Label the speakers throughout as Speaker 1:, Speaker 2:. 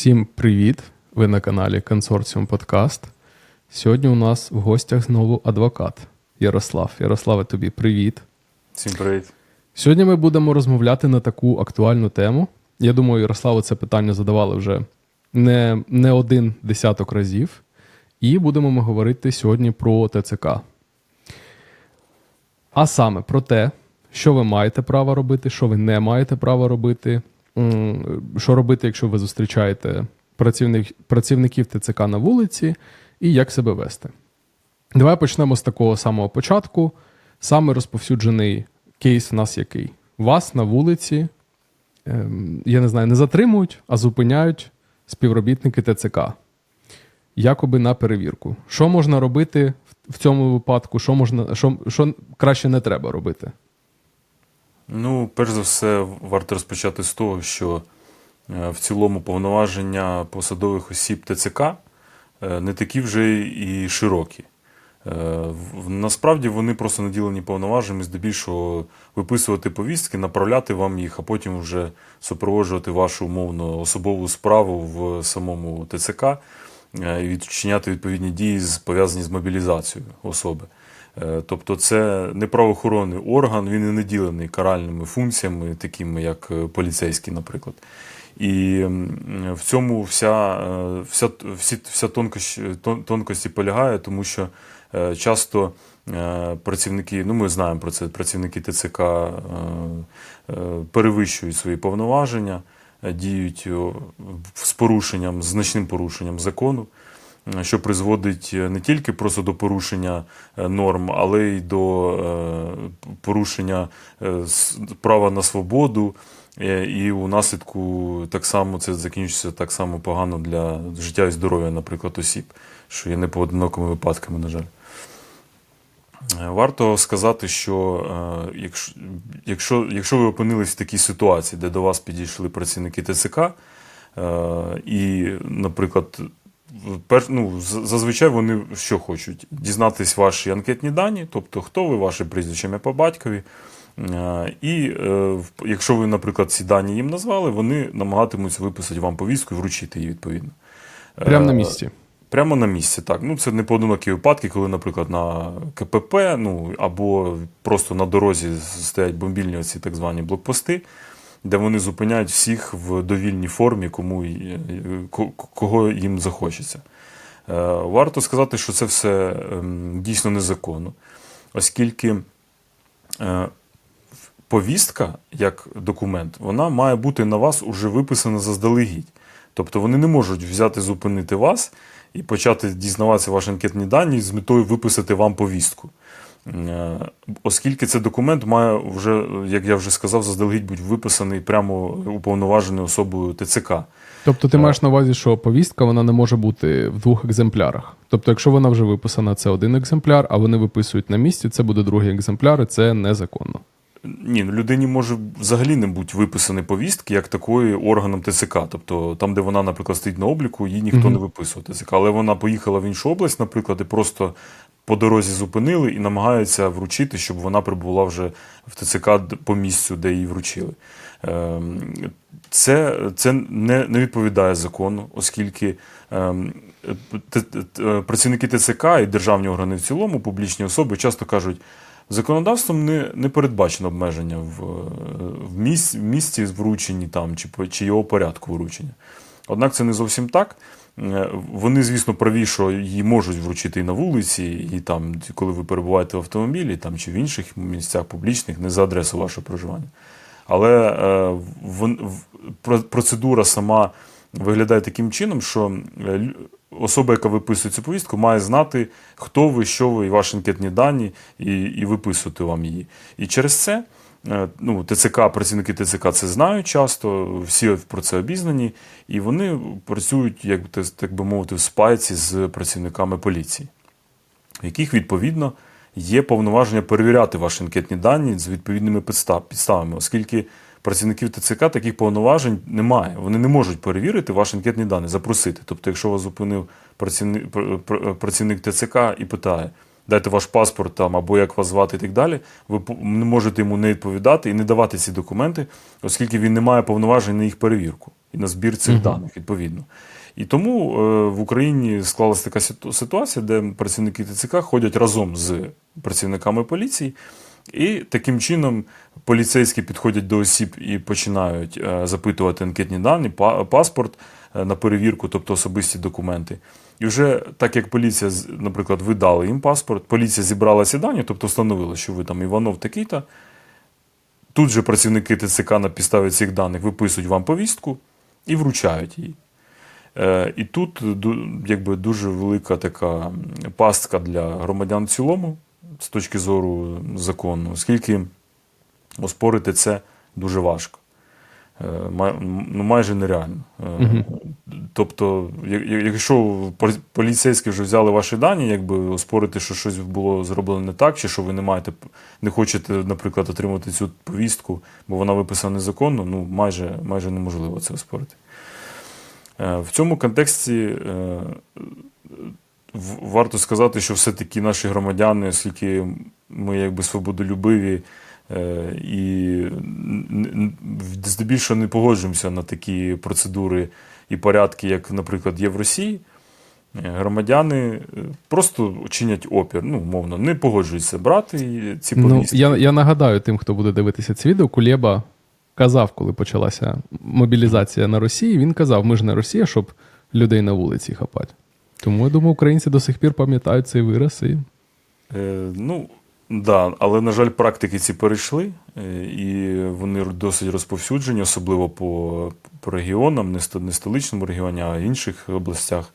Speaker 1: Всім привіт! Ви на каналі Консорціум Подкаст. Сьогодні у нас в гостях знову адвокат Ярослав. Ярославе, тобі привіт.
Speaker 2: Всім привіт.
Speaker 1: Сьогодні ми будемо розмовляти на таку актуальну тему. Я думаю, Ярославу це питання задавали вже не, не один десяток разів. І будемо ми говорити сьогодні про ТЦК. А саме про те, що ви маєте право робити, що ви не маєте права робити, що робити, якщо ви зустрічаєте працівник, працівників ТЦК на вулиці, і як себе вести. Давай почнемо з такого самого початку. Саме розповсюджений кейс в нас який? Вас на вулиці, ем, я не знаю, не затримують, а зупиняють співробітники ТЦК. Якоби на перевірку. Що можна робити в цьому випадку? Що, можна, що, що краще не треба робити?
Speaker 2: Ну, перш за все, варто розпочати з того, що е, в цілому повноваження посадових осіб ТЦК е, не такі вже і широкі. Е, Насправді вони просто наділені повноваженнями здебільшого виписувати повістки, направляти вам їх, а потім вже супроводжувати вашу умовно особову справу в самому ТЦК і відчиняти відповідні дії, пов'язані з мобілізацією особи. Е, Тобто це не правоохоронний орган, він і не наділений каральними функціями, такими як е, поліцейський, наприклад. І в цьому вся, е, вся, вся тонкощ, тон- тонкості полягає, тому що часто працівники, ну ми знаємо про це, працівники ТЦК перевищують свої повноваження, діють з порушенням, з значним порушенням закону що призводить е, не тільки просто до порушення е, норм, але й до е, порушення права на свободу. І у наслідку так само це закінчиться так само погано для життя і здоров'я, наприклад, осіб, що є непоодинокими випадками, на жаль. Варто сказати, що якщо, якщо, якщо ви опинились в такій ситуації, де до вас підійшли працівники ТЦК, і, наприклад, ну, зазвичай вони що хочуть? Дізнатись ваші анкетні дані, тобто хто ви, ваше прізвище ім'я по батькові. Е, І е, якщо ви, наприклад, ці дані їм назвали, вони намагатимуться виписати вам повістку і вручити її відповідно.
Speaker 1: Прямо на
Speaker 2: Е,
Speaker 1: місці.
Speaker 2: Прямо на місці, так. Ну, це не поодинокі випадки, коли, наприклад, на КПП, ну або просто на дорозі стоять бомбільні оці так звані блокпости, де вони зупиняють всіх в довільній формі, кому кого їм захочеться. Е, Варто сказати, що це все ем, дійсно незаконно, оскільки е, повістка як документ, вона має бути на вас уже виписана заздалегідь. Тобто вони не можуть взяти, зупинити вас і почати дізнаватися ваші анкетні дані з метою виписати вам повістку. Е, Оскільки цей документ має вже, як я вже сказав, заздалегідь бути виписаний прямо уповноваженою особою ТЦК.
Speaker 1: Тобто ти маєш на увазі, що повістка вона не може бути в двох екземплярах. Тобто, якщо вона вже виписана, це один екземпляр, а вони виписують на місці, це буде другий екземпляр, і це незаконно.
Speaker 2: Ні, ну людині може взагалі не бути виписані повістки як такої органом ТЦК. Тобто там, де вона, наприклад, стоїть на обліку, її ніхто
Speaker 1: Мгм.
Speaker 2: не виписує ТЦК. Але вона поїхала в іншу область, наприклад, і просто по дорозі зупинили і намагаються вручити, щоб вона прибула вже в ТЦК по місцю, де її вручили. Ем, Це, це не, не відповідає закону, оскільки ем, т- працівники ТЦК і державні органи в цілому, публічні особи часто кажуть, Законодавством не, не передбачено обмеження в, в, місці, в місці врученні там, чи, чи його порядку вручення. Однак це не зовсім так. Е, Вони, звісно, праві, що її можуть вручити і на вулиці, і там, коли ви перебуваєте в автомобілі, там, чи в інших місцях публічних, не за адресу вашого проживання. Але е, процедура сама виглядає таким чином, що е, особа, яка виписує цю повістку, має знати, хто ви, що ви, і ваші анкетні дані, і, і виписувати вам її. І через це ну, ТЦК, працівники ТЦК це знають часто, всі про це обізнані, і вони працюють, як так би мовити, в спайці з працівниками поліції, в яких відповідно є повноваження перевіряти ваші анкетні дані з відповідними підставами, оскільки працівників ТЦК таких повноважень немає. Вони не можуть перевірити ваші анкетні дані, запросити. Тобто, якщо вас зупинив працівник, пр- пр- працівник ТЦК і питає, дайте ваш паспорт там, або як вас звати і так далі, ви не можете йому не відповідати і не давати ці документи, оскільки він не має повноважень на їх перевірку і на збір цих
Speaker 1: Мгм.
Speaker 2: даних, відповідно. І тому е, в Україні склалася така ситуація, де працівники ТЦК ходять разом з працівниками поліції, і таким чином поліцейські підходять до осіб і починають е, запитувати анкетні дані, паспорт е, на перевірку, тобто особисті документи. І вже так як поліція, наприклад, видала їм паспорт, поліція зібрала ці дані, тобто встановила, що ви там Іванов такий-то. Тут же працівники ТЦК на підставі цих даних виписують вам повістку і вручають її. Е, І тут якби дуже велика така пастка для громадян в цілому з точки зору закону, оскільки оспорити це дуже важко. Е, Ну, майже нереально. Е, Тобто, якщо поліцейські вже взяли ваші дані, якби оспорити, що щось було зроблено не так, чи що ви не маєте, не хочете, наприклад, отримати цю повістку, бо вона виписана незаконно, ну майже, майже неможливо це оспорити. Е, В цьому контексті варто сказати, що все-таки наші громадяни, оскільки ми якби свободолюбиві і н- н- здебільшого не погоджуємося на такі процедури і порядки, як, наприклад, є в Росії. Е, Громадяни е, просто чинять опір, ну, мовно, не погоджуються брати ці
Speaker 1: Ну, я, я нагадаю тим, хто буде дивитися це відео, Кулєба казав, коли почалася мобілізація на Росії, він казав: ми ж не Росія, щоб людей на вулиці хапати. Тому я думаю, українці до сих пір пам'ятають цей вираз і
Speaker 2: Е, ну, да, але, на жаль, практики ці перейшли, е, і вони досить розповсюджені, особливо по, по регіонам, не, сто- не столичному регіоні, а інших областях.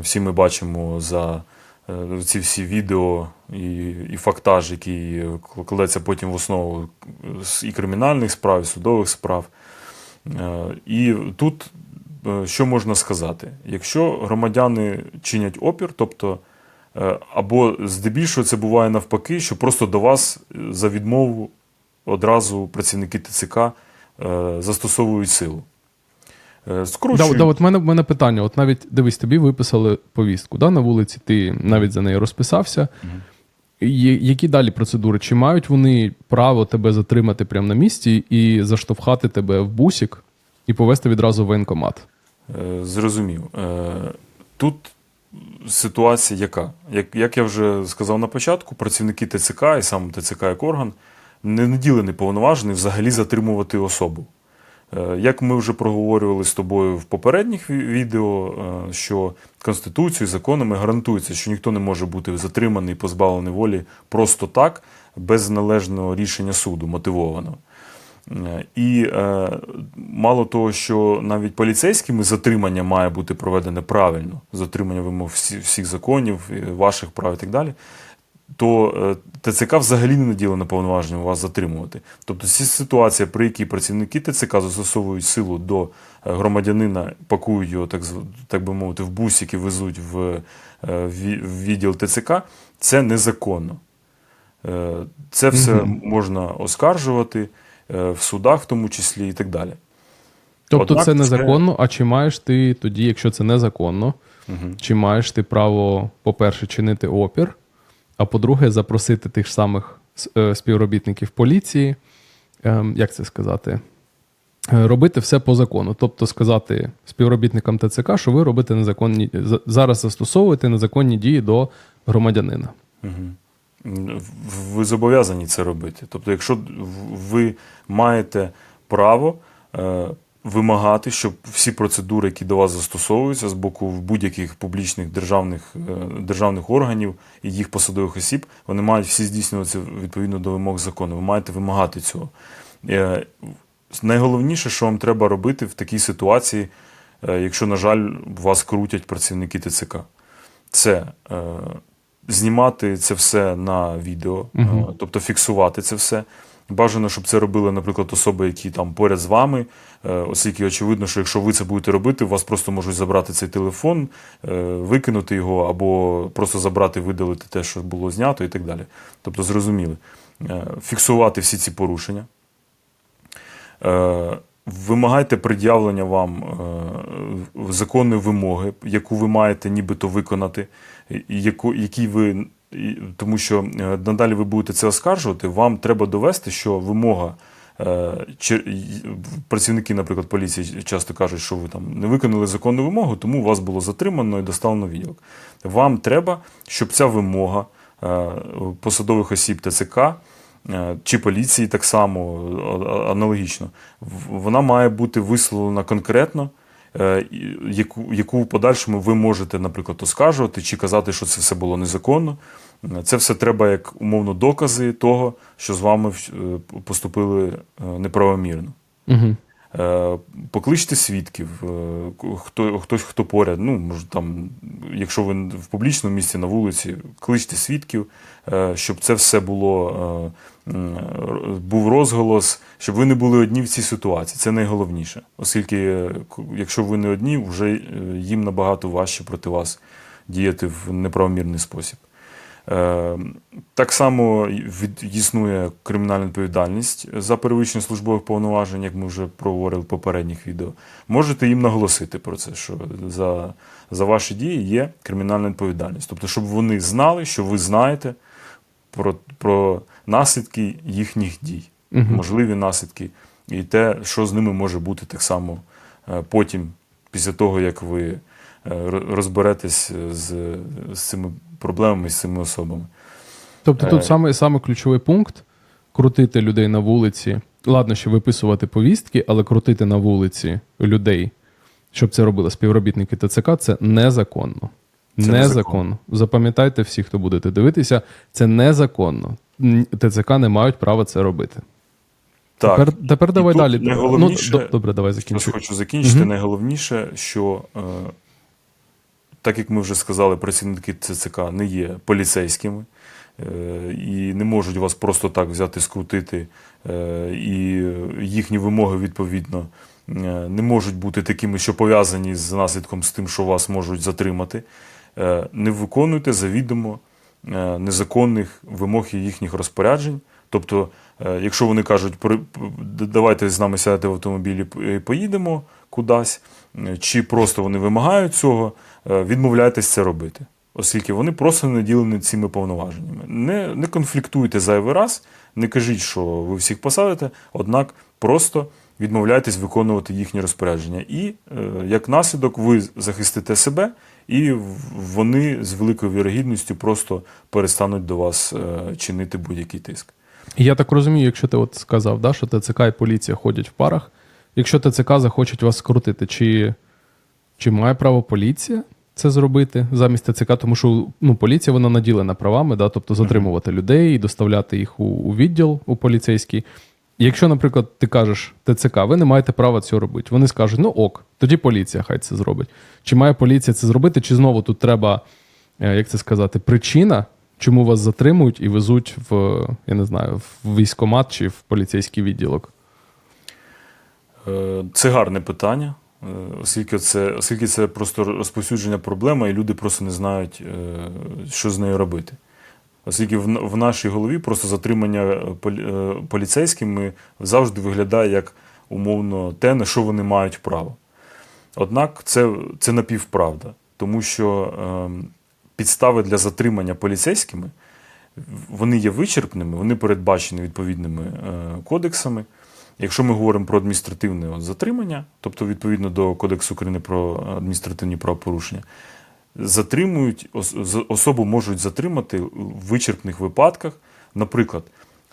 Speaker 2: Всі ми бачимо за е, ці всі відео і, і фактаж, який кладеться потім в основу з- і кримінальних справ, і судових справ. Е, І тут е, що можна сказати? Якщо громадяни чинять опір, тобто е, або здебільшого це буває навпаки, що просто до вас е, за відмову одразу працівники ТЦК е, застосовують силу. Е,
Speaker 1: Да, да, от мене, мене питання: от навіть дивись, тобі виписали повістку да, на вулиці, ти навіть за неї розписався. Є- Які далі процедури? Чи мають вони право тебе затримати прямо на місці і заштовхати тебе в бусік і повести відразу в воєнкомат?
Speaker 2: Е, Зрозумів. Е, Тут ситуація яка? Як, як я вже сказав на початку, працівники ТЦК і сам ТЦК як орган не наділені повноважений взагалі затримувати особу. Е, Як ми вже проговорювали з тобою в попередніх відео, е, що Конституцією, законами гарантується, що ніхто не може бути затриманий, позбавлений волі просто так, без належного рішення суду, мотивованого. Е, І е, мало того, що навіть поліцейськими затримання має бути проведене правильно, затримання вимог всі, всіх законів, ваших прав і так далі, то е, ТЦК взагалі не наділено повноваженням вас затримувати. Тобто ці ситуації, при якій працівники ТЦК застосовують силу до е, громадянина, пакують його, так, так би мовити, в бусики, везуть в, е, в відділ ТЦК, це незаконно. Е, Це все можна оскаржувати е, в судах, в тому числі, і так далі.
Speaker 1: Тобто
Speaker 2: Однак
Speaker 1: це
Speaker 2: це-
Speaker 1: незаконно, а чи маєш ти тоді, якщо це незаконно,
Speaker 2: Угу.
Speaker 1: чи маєш ти право, по-перше, чинити опір, а по-друге, запросити тих ж самих е, співробітників поліції, ем, як це сказати, Е, робити все по закону. Тобто сказати співробітникам ТЦК, що ви робите незаконні зараз застосовуєте незаконні дії до громадянина.
Speaker 2: Ви зобов'язані це робити. Тобто, якщо ви маєте право е, вимагати, щоб всі процедури, які до вас застосовуються з боку будь-яких публічних державних, е, державних органів і їх посадових осіб, вони мають всі здійснюватися відповідно до вимог закону. Ви маєте вимагати цього. Е, Найголовніше, що вам треба робити в такій ситуації, якщо, на жаль, вас крутять працівники ТЦК, це знімати це все на відео, е, тобто фіксувати це все. Бажано, щоб це робили, наприклад, особи, які там поряд з вами, е, оскільки очевидно, що якщо ви це будете робити, у вас просто можуть забрати цей телефон, е, викинути його, або просто забрати, видалити те, що було знято, і так далі. Тобто, зрозуміли. Фіксувати всі ці порушення. Вимагайте пред'явлення вам законної вимоги, яку ви маєте нібито виконати, яку, якій ви тому що е, надалі ви будете це оскаржувати, вам треба довести, що вимога. е, Працівники, наприклад, поліції часто кажуть, що ви там не виконали законну вимогу, тому вас було затримано і доставлено відділок. Вам треба, щоб ця вимога е, посадових осіб ТЦК чи поліції так само аналогічно, вона має бути висловлена конкретно, яку, яку в подальшому ви можете, наприклад, оскаржувати чи казати, що це все було незаконно. Е, Це все треба як умовно докази того, що з вами е, поступили е, неправомірно.
Speaker 1: Угу.
Speaker 2: Е, Покличте свідків, е, хто, хтось, хто поряд. Ну, може, там, якщо ви в публічному місці на вулиці, кличте свідків, е, щоб це все було, е, був розголос, щоб ви не були одні в цій ситуації. Це найголовніше. Оскільки, е, якщо ви не одні, вже е, їм набагато важче проти вас діяти в неправомірний спосіб. Е, Так само існує кримінальна відповідальність за перевищення службових повноважень, як ми вже проговорили в попередніх відео. Можете їм наголосити про це, що за, за ваші дії є кримінальна відповідальність. Тобто, щоб вони знали, що ви знаєте про, про наслідки їхніх дій,
Speaker 1: Мгм.
Speaker 2: можливі наслідки, і те, що з ними може бути так само е, потім, після того, як ви е, розберетесь з, з цими проблемами, з цими особами.
Speaker 1: Тобто
Speaker 2: Е.
Speaker 1: тут саме, саме ключовий пункт крутити людей на вулиці. Ладно, ще виписувати повістки, але крутити на вулиці людей, щоб це робили співробітники ТЦК, це незаконно.
Speaker 2: Це
Speaker 1: незаконно.
Speaker 2: незаконно.
Speaker 1: Запам'ятайте всі, хто будете дивитися, це незаконно. ТЦК не мають права це робити.
Speaker 2: Так,
Speaker 1: Тепер, тепер давай далі. Ну, добре, давай закінчуй.
Speaker 2: хочу закінчити.
Speaker 1: Мгм.
Speaker 2: Найголовніше, що е, так як ми вже сказали, працівники ЦЦК не є поліцейськими е, і не можуть вас просто так взяти, скрутити, е, і їхні вимоги відповідно е, не можуть бути такими, що пов'язані з наслідком з тим, що вас можуть затримати. Е, Не виконуйте завідомо незаконних вимог і їхніх розпоряджень. Тобто, е, якщо вони кажуть, «При- давайте з нами сядете в автомобілі і поїдемо кудись, е, чи просто вони вимагають цього, е, відмовляйтесь це робити, оскільки вони просто не наділені цими повноваженнями. Не, не конфліктуйте зайвий раз, не кажіть, що ви всіх посадите, однак просто відмовляйтесь виконувати їхні розпорядження. І е, як наслідок ви захистите себе, і вони з великою вірогідністю просто перестануть до вас е, чинити будь-який тиск.
Speaker 1: Я так розумію, якщо ти от сказав, да, що ТЦК і поліція ходять в парах. Якщо ТЦК захочуть вас скрутити, чи, чи має право поліція це зробити замість ТЦК? Тому що ну, поліція вона наділена правами, да, тобто затримувати людей і доставляти їх у, у відділ у поліцейський. Якщо, наприклад, ти кажеш ТЦК, ви не маєте права цього робити. Вони скажуть, ну ок, тоді поліція хай це зробить. Чи має поліція це зробити, чи знову тут треба, е, як це сказати, причина, чому вас затримують і везуть в, я не знаю, в військкомат чи в поліцейський відділок?
Speaker 2: Е, Це гарне питання, е, оскільки це, оскільки це просто розповсюдження проблема, і люди просто не знають, що з нею робити. Оскільки в, в нашій голові просто затримання е, е, поліцейськими завжди виглядає як умовно те, на що вони мають право. Однак це, це напівправда, тому що е, підстави для затримання поліцейськими вони є вичерпними, вони передбачені відповідними е, кодексами. Якщо ми говоримо про адміністративне от, затримання, тобто відповідно до Кодексу України про адміністративні правопорушення, затримують особу можуть затримати в вичерпних випадках, наприклад,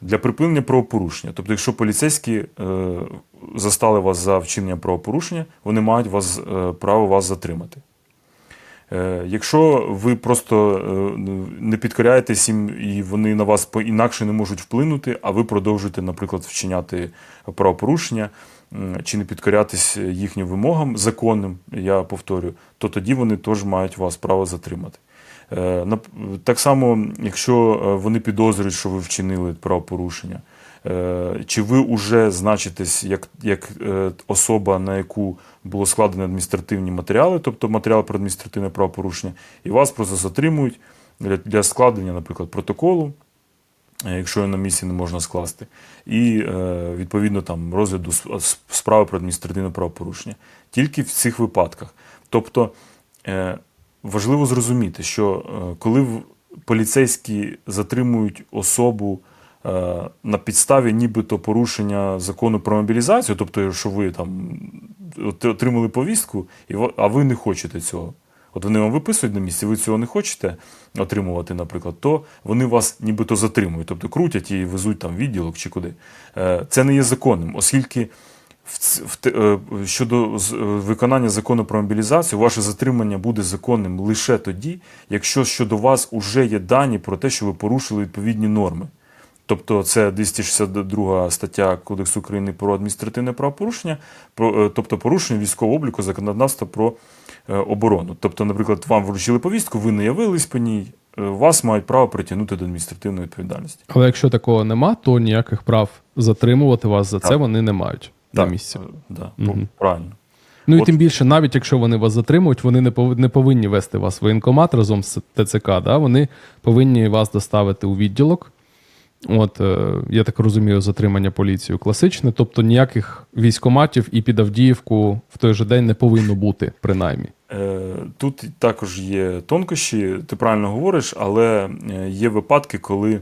Speaker 2: для припинення правопорушення. Тобто, якщо поліцейські е, застали вас за вчинення правопорушення, вони мають вас, е, право вас затримати. Е, Якщо ви просто не підкоряєтесь їм і вони на вас інакше не можуть вплинути, а ви продовжуєте, наприклад, вчиняти правопорушення чи не підкорятись їхнім вимогам законним, я повторюю, то тоді вони теж мають вас право затримати. Е, Так само, якщо е, вони підозрюють, що ви вчинили правопорушення, е, чи ви вже значитесь як, як особа, на яку було складено адміністративні матеріали, тобто матеріал про адміністративне правопорушення, і вас просто затримують для, складення, наприклад, протоколу, якщо його на місці не можна скласти, і е, відповідно там розгляду с- справи про адміністративне правопорушення. Тільки в цих випадках. Тобто е, важливо зрозуміти, що е, коли поліцейські затримують особу е, на підставі нібито порушення закону про мобілізацію, тобто, що ви там отримали повістку, а ви не хочете цього. От вони вам виписують на місці, ви цього не хочете отримувати, наприклад, то вони вас нібито затримують, тобто крутять і везуть там відділок чи куди. Е, Це не є законним, оскільки е, щодо е, виконання закону про мобілізацію, ваше затримання буде законним лише тоді, якщо щодо вас уже є дані про те, що ви порушили відповідні норми. Тобто це 262 стаття Кодексу України про адміністративне правопорушення, про, е, тобто порушення військового обліку законодавства про е, оборону. Тобто, наприклад, вам вручили повістку, ви не явились по ній, е, вас мають право притягнути до адміністративної відповідальності.
Speaker 1: Але якщо такого нема, то ніяких прав затримувати вас за це
Speaker 2: Так.
Speaker 1: вони не мають на місці.
Speaker 2: Да,
Speaker 1: Мгм.
Speaker 2: правильно.
Speaker 1: Ну і
Speaker 2: От-
Speaker 1: тим більше, навіть якщо вони вас затримують, вони не повинні вести вас в воєнкомат разом з ТЦК, да? вони повинні вас доставити у відділок. От, е, я так розумію, затримання поліцією класичне, тобто ніяких військоматів і під Авдіївку в той же день не повинно бути, принаймні.
Speaker 2: Е, Тут також є тонкощі, ти правильно говориш, але е, є випадки, коли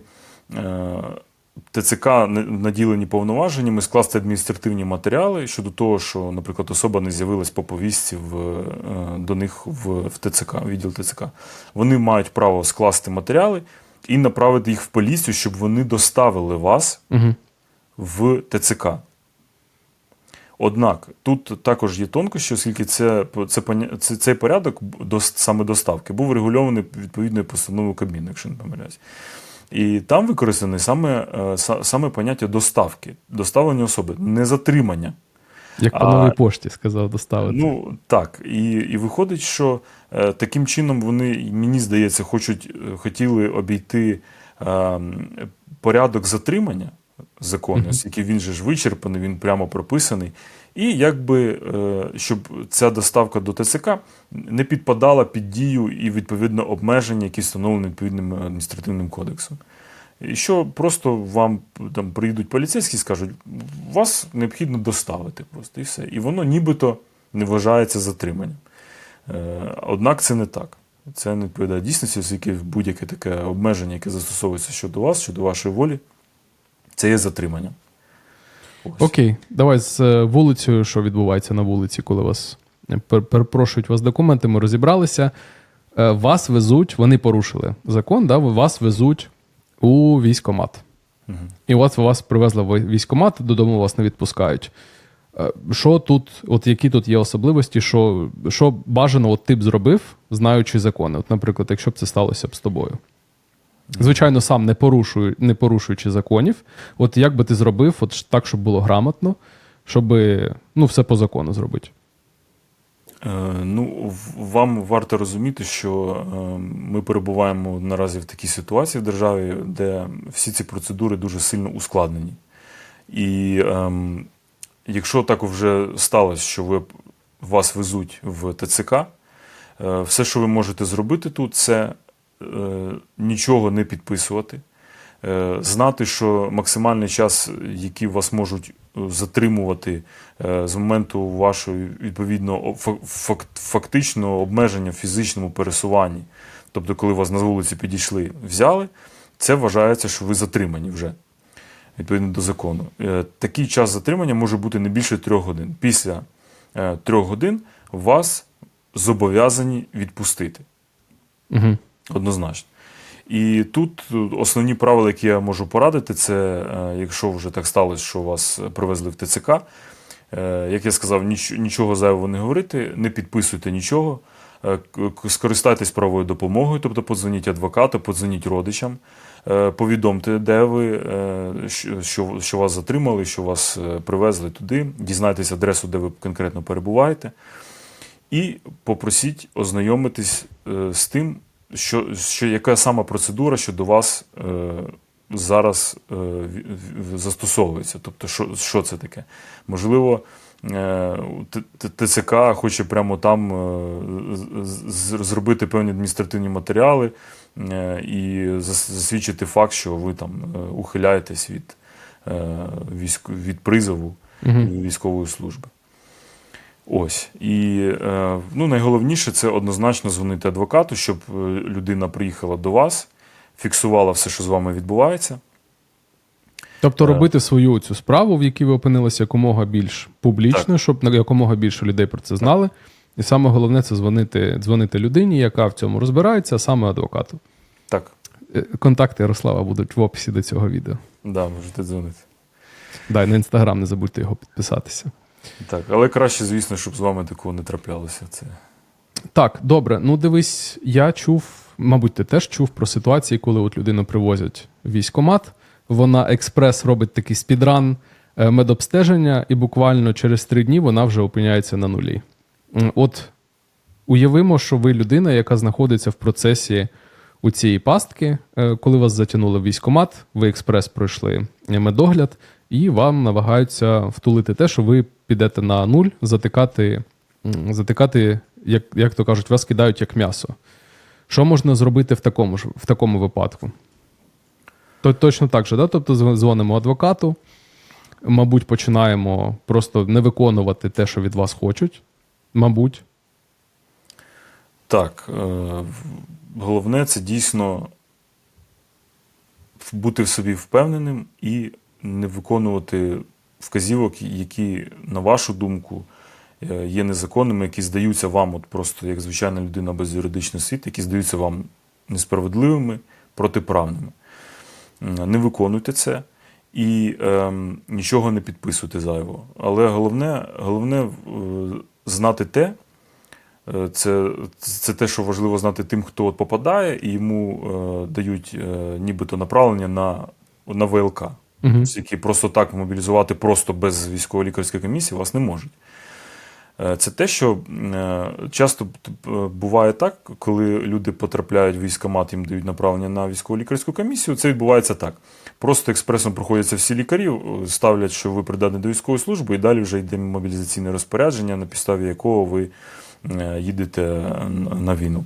Speaker 2: ТЦК наділені повноваженнями скласти адміністративні матеріали щодо того, що, наприклад, особа не з'явилась по повістці в, до них в, в ТЦК, відділ ТЦК. Вони мають право скласти матеріали і направити їх в поліцію, щоб вони доставили вас
Speaker 1: Угу.
Speaker 2: в ТЦК. Однак тут також є тонкощі, оскільки це, це, це, цей порядок до, саме доставки був регульований відповідною постановою Кабміну, якщо не помиляюсь. І там використане саме, е, саме поняття доставки, доставлення особи, не затримання.
Speaker 1: Як по
Speaker 2: А-
Speaker 1: новій пошті сказав доставити.
Speaker 2: Ну так, і, і виходить, що е, таким чином вони, мені здається, хочуть, е, хотіли обійти е, порядок затримання закону, оскільки він же ж вичерпаний, він прямо прописаний. І якби е, щоб ця доставка до ТЦК не підпадала під дію і відповідно обмеження, які встановлені відповідним адміністративним кодексом. І що просто вам там приїдуть поліцейські і скажуть, вас необхідно доставити просто і все. І воно нібито не вважається затриманням. Е, Однак це не так. Це не відповідає дійсності, оскільки будь-яке таке обмеження, яке застосовується щодо вас, щодо вашої волі, це є затриманням.
Speaker 1: Окей, давай з е, вулицею, що відбувається на вулиці, коли вас е, пер- перепрошують вас документи, ми розібралися. Вас везуть, вони порушили закон, да, вас везуть у військкомат.
Speaker 2: Мгм.
Speaker 1: І от вас привезли в військкомат, додому вас не відпускають. Е, Що тут, от які тут є особливості, що, що бажано от ти б зробив, знаючи закони? От, наприклад, якщо б це сталося б з тобою. Звичайно, сам не, порушую, не порушуючи законів. От як би ти зробив, от так, щоб було грамотно, щоб ну, все по закону зробити.
Speaker 2: Е, Ну, вам варто розуміти, що е, ми перебуваємо наразі в такій ситуації в державі, де всі ці процедури дуже сильно ускладнені. І ем, якщо так вже сталося, що ви, вас везуть в ТЦК, е, все, що ви можете зробити тут, це е, нічого не підписувати. Е, Знати, що максимальний час, який вас можуть е, затримувати е, з моменту вашого відповідно фактичного обмеження в фізичному пересуванні, тобто, коли вас на вулиці підійшли, взяли, це вважається, що ви затримані вже відповідно до закону. Такий час затримання може бути не більше трьох годин. Після трьох годин вас зобов'язані відпустити.
Speaker 1: Угу.
Speaker 2: Однозначно. І тут е, основні правила, які я можу порадити, це е, якщо вже так сталося, що вас привезли в ТЦК, е, як я сказав, нічого зайвого не говорити, не підписуйте нічого, скористайтесь правовою допомогою, тобто подзвоніть адвокату, подзвоніть родичам, повідомте, де ви, що- вас затримали, що вас привезли туди, дізнайтесь адресу, де ви конкретно перебуваєте. І попросіть ознайомитись з тим, що, що яка сама процедура щодо вас е, зараз е, в- в- застосовується. Тобто, що, що це таке? Можливо, е, ТЦК хоче прямо там е, зробити певні адміністративні матеріали е, і засвідчити факт, що ви там е, ухиляєтесь від, е, військ, від призову
Speaker 1: Угу.
Speaker 2: військової служби. Ось. І е, ну, найголовніше це однозначно дзвонити адвокату, щоб е, людина приїхала до вас фіксувала все, що з вами відбувається.
Speaker 1: Тобто
Speaker 2: Е.
Speaker 1: робити свою цю справу, в якій ви опинилися якомога більш публічно, щоб якомога більше людей про це знали. І саме головне це дзвонити, дзвонити людині, яка в цьому розбирається, а саме адвокату.
Speaker 2: Так,
Speaker 1: Контакти Ярослава будуть в описі до цього відео.
Speaker 2: да, можете дзвонити.
Speaker 1: Да, і на інстаграм не забудьте його підписатися.
Speaker 2: Так, але краще, звісно, щоб з вами такого не траплялося. Це
Speaker 1: Так, добре. Ну дивись, я чув, мабуть, ти теж чув про ситуації, коли от людину привозять в військкомат, вона експрес робить такий спідран е, медобстеження, і буквально через три дні вона вже опиняється на нулі. От уявимо, що ви людина, яка знаходиться в процесі у цієї пастки, е, коли вас затягнули в військкомат, ви експрес пройшли медогляд, і вам намагаються втулити те, що ви підете на нуль, затикати, затикати як, як то кажуть, вас кидають як м'ясо. Що можна зробити в такому в такому випадку? То точно так же, да? тобто дзвонимо адвокату, мабуть, починаємо просто не виконувати те, що від вас хочуть. Мабуть,
Speaker 2: Так, е, головне це дійсно бути в собі впевненим і не виконувати вказівок, які, на вашу думку, е, є незаконними, які здаються вам, от просто як звичайна людина без юридичної освіти, які здаються вам несправедливими, протиправними. Не виконуйте це і ем, нічого не підписуйте зайвого. Але головне, головне е, знати те, Е, Це, це те, що важливо знати тим, хто от попадає, і йому е, дають е, нібито направлення на, на ВЛК,
Speaker 1: Мгм.
Speaker 2: які просто так мобілізувати просто без військово-лікарської комісії вас не можуть. Е, Це те, що е, часто е, буває так, коли люди потрапляють в військкомат, їм дають направлення на військово-лікарську комісію. Це відбувається так. Просто експресом проходяться всі лікарі, ставлять, що ви придатні до військової служби, і далі вже йде мобілізаційне розпорядження, на підставі якого ви їдете на війну.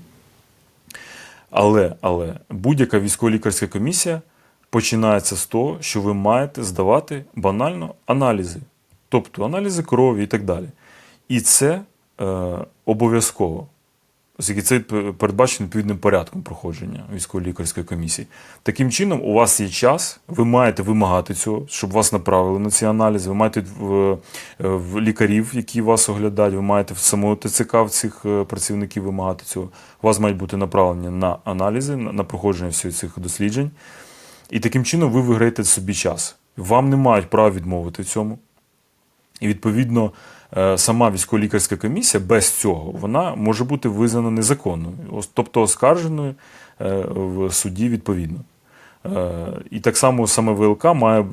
Speaker 2: Але, але будь-яка військово-лікарська комісія починається з того, що ви маєте здавати банально аналізи, тобто аналізи крові і так далі. І це е, обов'язково, оскільки це передбачено відповідним порядком проходження військово-лікарської комісії. Таким чином, у вас є час, ви маєте вимагати цього, щоб вас направили на ці аналізи. Ви маєте в, в лікарів, які вас оглядають, ви маєте в самого ТЦК в цих е, працівників вимагати цього. У вас мають бути направлення на аналізи, на, на проходження всіх цих досліджень. І таким чином ви виграєте собі час. Вам не мають права відмовити в цьому. І відповідно е, сама військово-лікарська комісія без цього вона може бути визнана незаконною, тобто оскарженою е, в суді відповідно. Е, І так само саме ВЛК має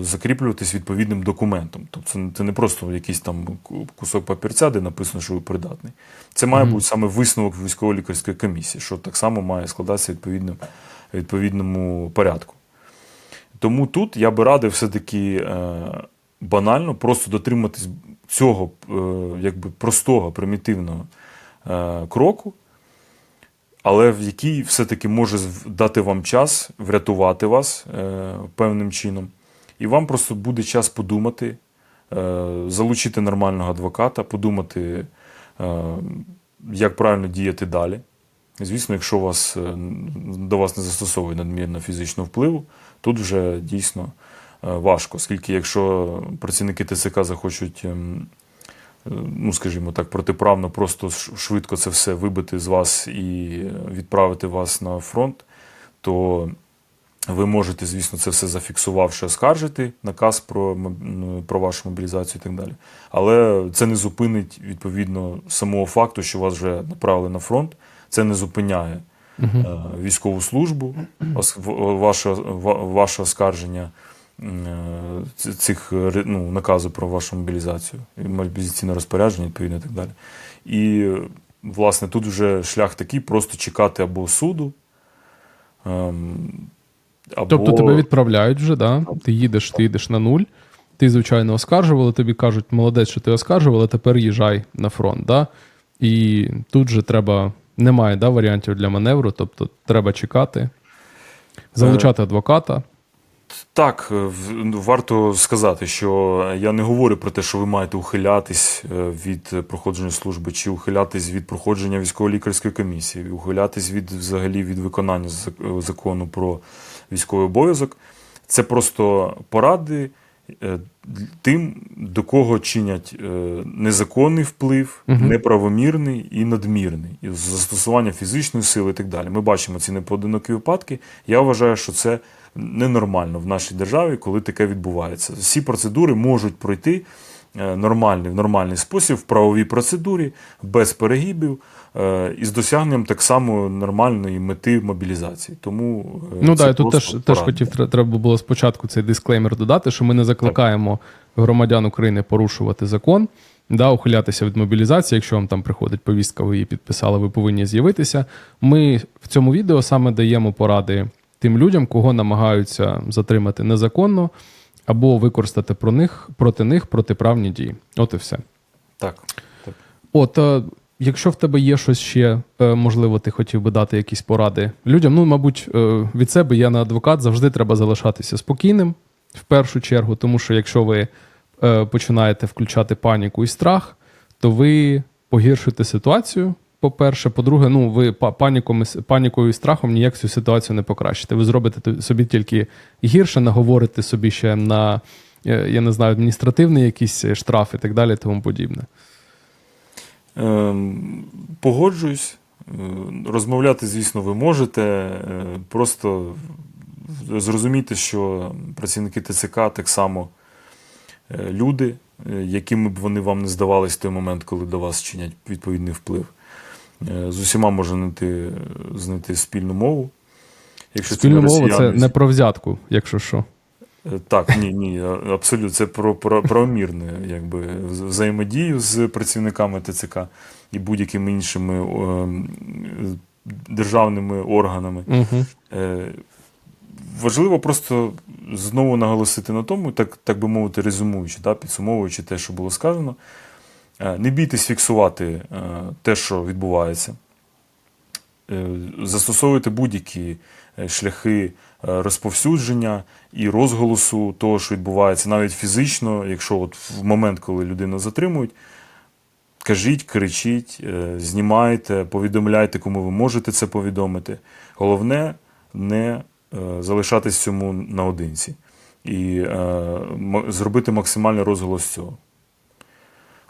Speaker 2: закріплюватись відповідним документом. Тобто це не- просто якийсь там кусок папірця, де написано, що ви придатний. Це має бути саме висновок військово-лікарської комісії, що так само має складатися відповідним, відповідному порядку. Тому тут я би радив все-таки е, банально просто дотриматись цього е, якби простого, примітивного е, кроку, але в який все-таки може дати вам час врятувати вас певним чином. І вам просто буде час подумати, залучити нормального адвоката, подумати, як правильно діяти далі. Звісно, якщо вас, е, до вас не застосовує надмірно фізичного впливу, тут вже дійсно е, важко, оскільки якщо працівники ТЦК захочуть, ем, е, ну скажімо так, протиправно просто швидко це все вибити з вас і відправити вас на фронт, то ви можете, звісно, це все зафіксувавши, оскаржити наказ про, ну, про вашу мобілізацію і так далі. Але це не зупинить відповідно самого факту, що вас вже направили на фронт. Це не зупиняє е, військову службу, ваше, ваше оскарження е, цих ну, наказу про вашу мобілізацію, мобілізаційне розпорядження, відповідно, і так далі. І, власне, тут вже шлях такий: просто чекати або суду. ем, Або...
Speaker 1: Тобто тебе відправляють вже, да? ти їдеш, ти їдеш на нуль. Ти, звичайно, оскаржували, тобі кажуть, молодець, що ти оскаржував, але тепер їжджай на фронт. Да? І тут же треба, немає да, варіантів для маневру, тобто треба чекати, залучати адвоката.
Speaker 2: Так, е, ну, варто сказати, що я не говорю про те, що ви маєте ухилятись е, від проходження служби, чи ухилятись від проходження військово-лікарської комісії, ухилятись від взагалі від виконання е, закону про військовий обов'язок. Це просто поради тим, до кого чинять е, незаконний вплив, неправомірний і надмірний, і застосування фізичної сили і так далі. Ми бачимо ці непоодинокі випадки. Я вважаю, що це ненормально в нашій державі, коли таке відбувається. Всі процедури можуть пройти е, нормальний, в нормальний спосіб, в правовій процедурі, без перегибів е, і з досягненням так само нормальної мети мобілізації. Тому е,
Speaker 1: Ну
Speaker 2: це
Speaker 1: так, тут теж, теж хотів, треба було спочатку цей дисклеймер додати, що ми не закликаємо громадян України порушувати закон, да, ухилятися від мобілізації. Якщо вам там приходить повістка, ви її підписали, ви повинні з'явитися. Ми в цьому відео саме даємо поради тим людям, кого намагаються затримати незаконно або використати про них проти них протиправні дії. От і все.
Speaker 2: Так, так.
Speaker 1: От, е, якщо в тебе є щось ще, е, можливо, ти хотів би дати якісь поради людям. Ну, мабуть, е, від себе я не адвокат, завжди треба залишатися спокійним в першу чергу, тому що якщо ви починаєте включати паніку і страх, то ви погіршите ситуацію. По-перше, по-друге, ну ви паніком, панікою і страхом ніяк цю ситуацію не покращите. Ви зробите собі тільки гірше, наговорите собі ще на е, я не знаю, адміністративний якийсь штраф і так далі, тому подібне.
Speaker 2: Ем, Погоджуюсь. Е, Розмовляти, звісно, ви можете. Е, Просто зрозумійте, що працівники ТЦК так само е, люди, е, якими б вони вам не здавались в той момент, коли до вас чинять відповідний вплив. Е, З усіма можна знайти, знайти спільну мову. Якщо
Speaker 1: Спільна
Speaker 2: не
Speaker 1: це не про взятку, якщо що.
Speaker 2: Е, Так, ні, ні, абсолютно. Це про, про правомірне якби, взаємодію з працівниками ТЦК і будь-якими іншими е, державними органами.
Speaker 1: Угу.
Speaker 2: Е, Важливо просто знову наголосити на тому, так, так би мовити, резюмуючи, да, підсумовуючи те, що було сказано. Е, Не бійтесь фіксувати е, те, що відбувається. Е, Застосовуйте будь-які шляхи розповсюдження і розголосу того, що відбувається, навіть фізично, якщо от в момент, коли людину затримують, кажіть, кричіть, знімайте, повідомляйте, кому ви можете це повідомити. Головне не залишатись цьому наодинці і зробити максимальний розголос цього.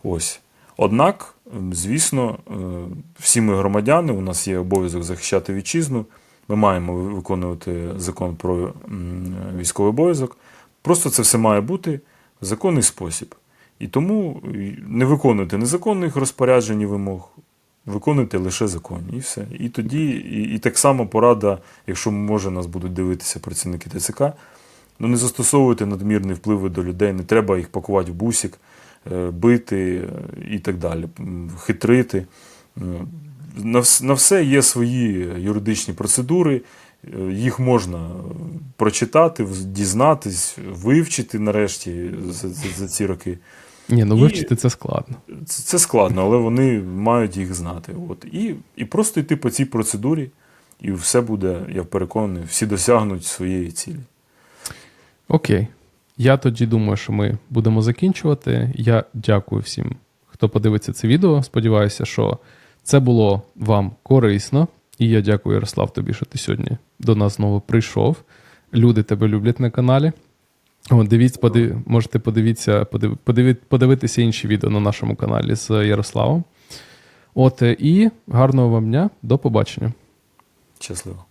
Speaker 2: Ось. Однак, звісно, е, всі ми громадяни, у нас є обов'язок захищати вітчизну. Ми маємо виконувати закон про військовий обов'язок. Просто це все має бути в законний спосіб. І тому не виконуйте незаконних розпоряджень і вимог, виконуйте лише законні. І все. І тоді, і, і так само порада, якщо може нас будуть дивитися працівники ТЦК, ну не застосовуйте надмірні впливи до людей, не треба їх пакувати в бусик, е, бити е, і так далі, хитрити. Е, На, все є свої юридичні процедури, е, їх можна е, прочитати, дізнатись, вивчити нарешті за, за, за ці роки.
Speaker 1: Ні, ну
Speaker 2: І-
Speaker 1: вивчити це складно.
Speaker 2: Це, це складно, але вони мають їх знати. От. І, і просто йти по цій процедурі, і все буде, я переконаний, всі досягнуть своєї цілі.
Speaker 1: Окей. Я тоді думаю, що ми будемо закінчувати. Я дякую всім, хто подивиться це відео. Сподіваюся, що це було вам корисно. І я дякую, Ярослав, тобі, що ти сьогодні до нас знову прийшов. Люди тебе люблять на каналі. От, дивіться, подив... можете подивіться, подив... подиви- подивитися інші відео на нашому каналі з Ярославом. От, і гарного вам дня, до побачення.
Speaker 2: Щасливо.